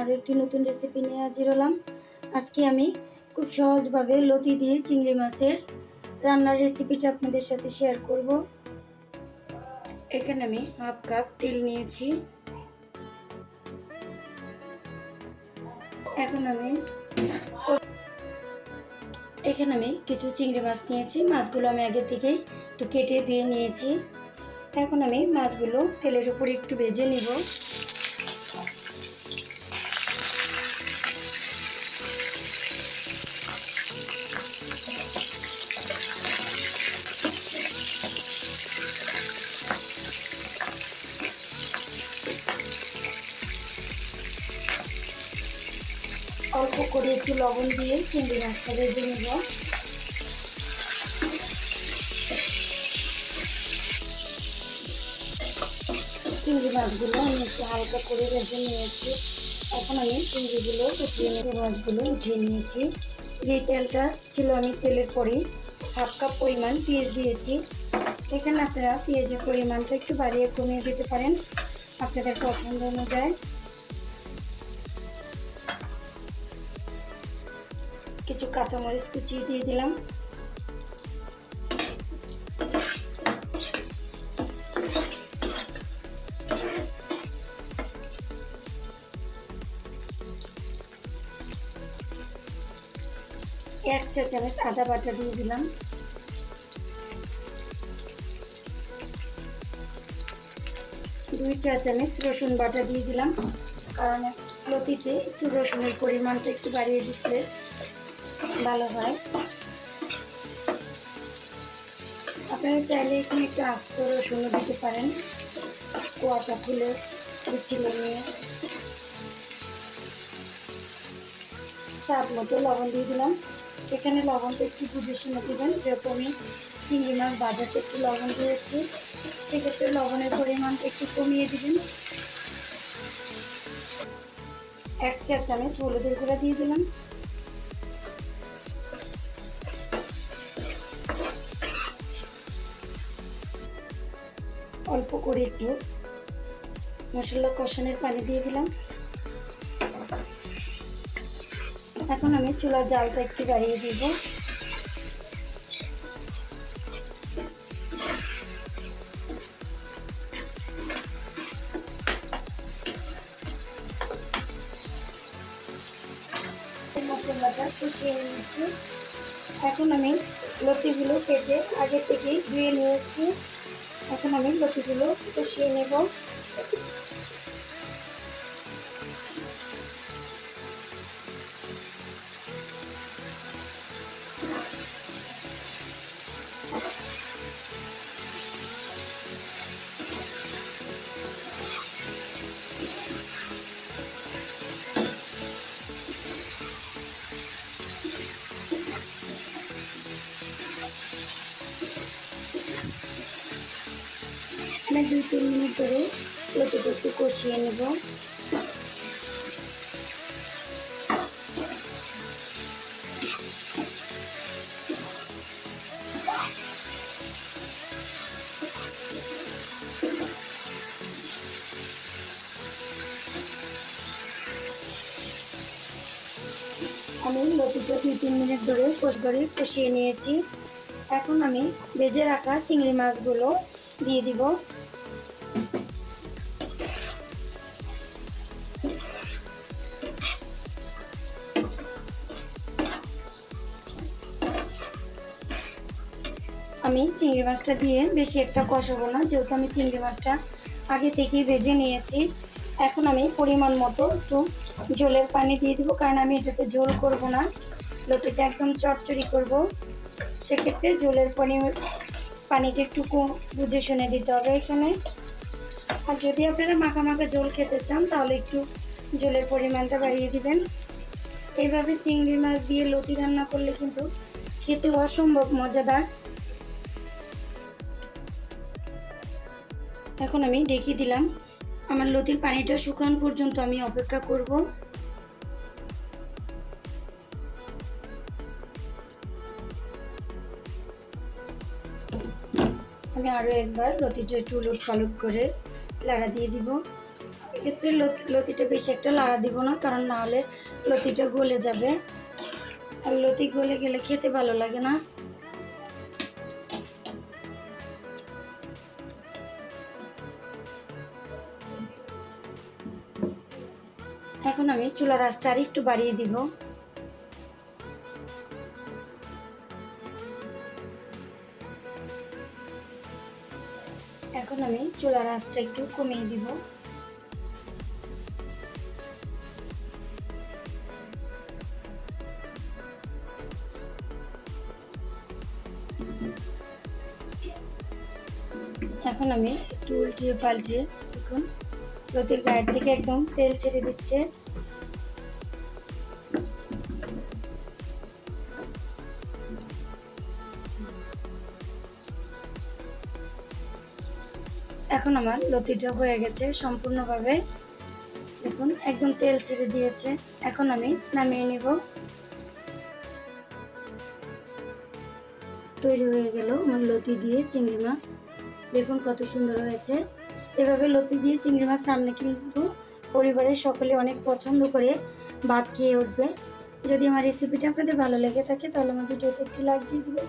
আরও একটি নতুন রেসিপি নিয়ে হাজির হলাম। আজকে আমি খুব সহজভাবে লতি দিয়ে চিংড়ি মাছের রান্নার রেসিপিটা আপনাদের সাথে শেয়ার করব। এখানে আমি হাফ কাপ তেল নিয়েছি। এখন আমি এখানে আমি কিছু চিংড়ি মাছ নিয়েছি। মাছগুলো আমি আগে থেকেই একটু কেটে ধুয়ে নিয়েছি। এখন আমি মাছগুলো তেলের উপরে একটু ভেজে নিব। অল্প করে একটু লবণ দিয়ে চিংড়ি মাছটা ভেজে নেব। চিংড়ি মাছগুলো আমি একটু হালকা করে ভেজে নিয়েছি। এখন আমি চিংড়িগুলো নিয়ে মাছগুলো উঠিয়ে নিয়েছি। যে তেলটা ছিল আমি তেলের পরে হাফ কাপ পরিমাণ পেঁয়াজ দিয়েছি। এখানে আপনারা পেঁয়াজের পরিমাণটা একটু বাড়িয়ে কমিয়ে দিতে পারেন। আপনাদের পছন্দ অনুযায়ী। কাঁচামরিচ কুচিয়ে দিয়ে দিলাম। এক চা চামচ আদা বাটা দিয়ে দিলাম। দুই চা চামচ রসুন বাটা দিয়ে দিলাম। কারণ লতিতে একটু রসুনের পরিমাণটা একটু বাড়িয়ে দিতে ভালো হয়। আপনারা চাইলে এখানে একটু আস্ত রসুনও দিতে পারেন। কোয়াটা খুলে ছিলে নিয়ে। স্বাদ মতো লবণ দিয়ে দিলাম। এখানে লবণটা একটু বুঝে শুনে দেবেন যেহেতু আমি চিংড়ি মাছ বাজারতে একটু লবণ দিয়েছি। সেক্ষেত্রে লবণের পরিমাণটা একটু কমিয়ে দিবেন। এক চা চামচ হলুদের গুঁড়া দিয়ে দিলাম। অল্প করে একটু মশলা কষানোর পানি দিয়ে দিলাম। এখন আমি চুলার জালটা একটু বাড়িয়ে দিব। মশলাটা নিয়েছি। এখন আমি লতিগুলো কেটে আগে থেকেই ধুয়ে নিয়েছি। এখন আমি লতিগুলো কষিয়ে নেব। আমি দুই, তিন মিনিট ধরে লতিটা একটু কষিয়ে নেব। আমি লতিটা দুই তিন মিনিট ধরে কষ কষিয়ে নিয়েছি। এখন আমি ভেজে রাখা চিংড়ি মাছগুলো দিয়ে দিব। আমি চিংড়ি মাছটা দিয়ে বেশি একটা কষাবো না, যেহেতু আমি চিংড়ি মাছটা আগে থেকেই ভেজে নিয়েছি। এখন আমি পরিমাণ মতো একটু জলের পানি দিয়ে দিব, কারণ আমি এটাতে ঝোল করব না। লতিটা একদম চটচড়ি করব। সেক্ষেত্রে জলের পানি পানিটা একটু বুঝে শুনে দিতে হবে এখানে। আর যদি আপনারা মাখা মাখা জল খেতে চান, তাহলে একটু জলের পরিমাণটা বাড়িয়ে দিবেন। এইভাবে চিংড়ি মাছ দিয়ে লতি রান্না করলে কিন্তু খেতে অসম্ভব মজাদার। এখন আমি ডেকে দিলাম। আমার লতির পানিটা শুকান পর্যন্ত আমি অপেক্ষা করব। আরও একবার লতিটা একটু উলট পালট করে লাড়া দিয়ে দিব। এক্ষেত্রে লতি, লতিটা বেশি একটা লাড়া দিব না, কারণ না হলে লতিটা গলে যাবে। আর লতি গলে গেলে খেতে ভালো লাগে না। এখন আমি চুলার আঁচটা আর একটু বাড়িয়ে দিব। এখন আমি চুলার আঁচটা একটু কমিয়ে দিব। এখন আমি একটু উল্টিয়ে পাল্টিয়ে দেখুন লতির গায়ের থেকে একদম তেল ছেড়ে দিচ্ছে। এখন আমার লতিটা হয়ে গেছে সম্পূর্ণভাবে। দেখুন, একদম তেল ছেড়ে দিয়েছে। এখন আমি নামিয়ে নিব। তৈরি হয়ে গেল আমার লতি দিয়ে চিংড়ি মাছ। দেখুন কত সুন্দর হয়েছে। এভাবে লতি দিয়ে চিংড়ি মাছ রান্না কিন্তু পরিবারের সকলে অনেক পছন্দ করে। ভাত খেয়ে উঠবে। যদি আমার রেসিপিটা আপনাদের ভালো লেগে থাকে, তাহলে আমার ভিডিওতে একটি লাইক দিয়ে দিবেন।